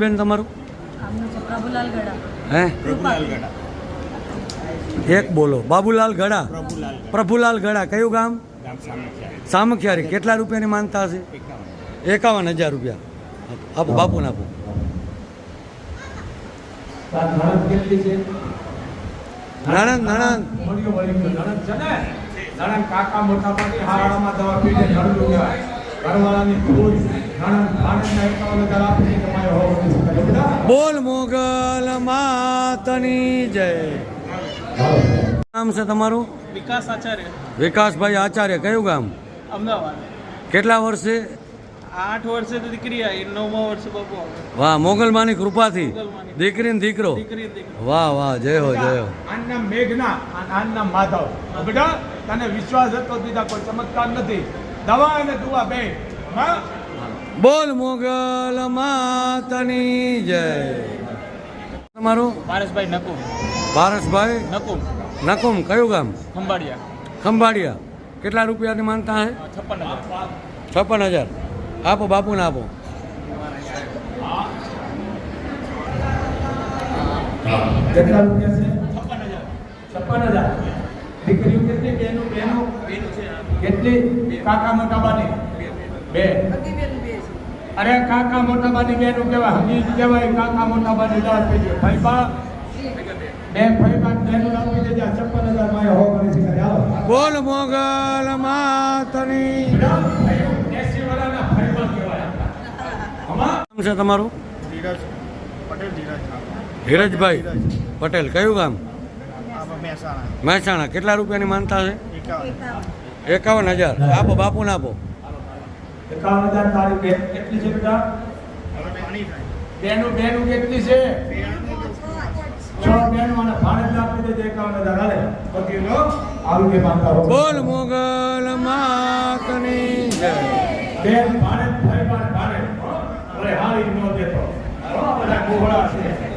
બેન તમારું? હે? એક બોલો. બાબુલાલ ગડા. પ્રભુલાલ ગડા. કયું ગામ? ગામ સામખિયારી. કેટલા રૂપિયાની માનતા હશે? એકાવન. હજાર રૂપિયા. આપો બાપુને આપો. નણંદ કેટલી છે? નણંદ નણંદ. કાકા મોટા પાટી હારામાં દવા પીને ઘરવાળાની નણંદ બોલ મોગલ માતની જય. નામ છે તમારું? વિકાસ આચાર્ય. વિકાસભાઈ આચાર્ય કયું ગામ? અમદાવાદ. કેટલા વર્ષે? આઠ વર્ષે તો દીકરી આવી નવમા વર્ષે બાપુ વાહ મોગલમાની કૃપાથી. દીકરી. ને દીકરો. વાહ વાહ જય હો જય હો. આના મેઘના અને આના માધવ. બેટા તને વિશ્વાસ હતો દીધા કોઈ ચમત્કાર નથી. દવા અને દુવા બે હા? બોલ મોગલ માતની જય. તમારું? પારસભાઈ નકુમ. પારસભાઈ નકુમ. નકુમ કયું ગામ? ખંભાળિયા. ખંભાળિયા. કેટલા રૂપિયાની માનતા હે? છપ્પન હજાર. છપ્પન હજાર. આપો બાપુને આપો. કેટલા રૂપિયા છે? છપ્પન હજાર. દીકરીઓ કેટલી? બહેનો બહેનો કેટલી? કાકા મોટા બાની બે અરે કાકા મોટા બાની કહેવાય કેવાય હજી કહેવાય કાકા મોટાબાની દાળ પીજો ફૈબા બે ફૈબા બેનો આપી દેજા છપ્પન હજારમાં હો કરી શકાય હાલો. બોલ મોગલ માતની. નામ છે તમારું? ધીરજ પટેલ ધીરજ ધીરજભાઈ પટેલ કયું ગામ? મહેસાણા. મહેસાણા. કેટલા રૂપિયાની માનતા છે? એકાવન. એકાવન હજાર. આપો બાપુને આપો. એકાવન હજાર તારી બેન કેટલી છે બેટા? બેનું બેનું કેટલી છે. છ બેનો અને ભાડે આપી દેજે એકાવન હજાર. હાલે. માનતા બોલ મોગલ બેન ભાઈ. અરે હારી નો દેતો. બધા ગોહળા છે.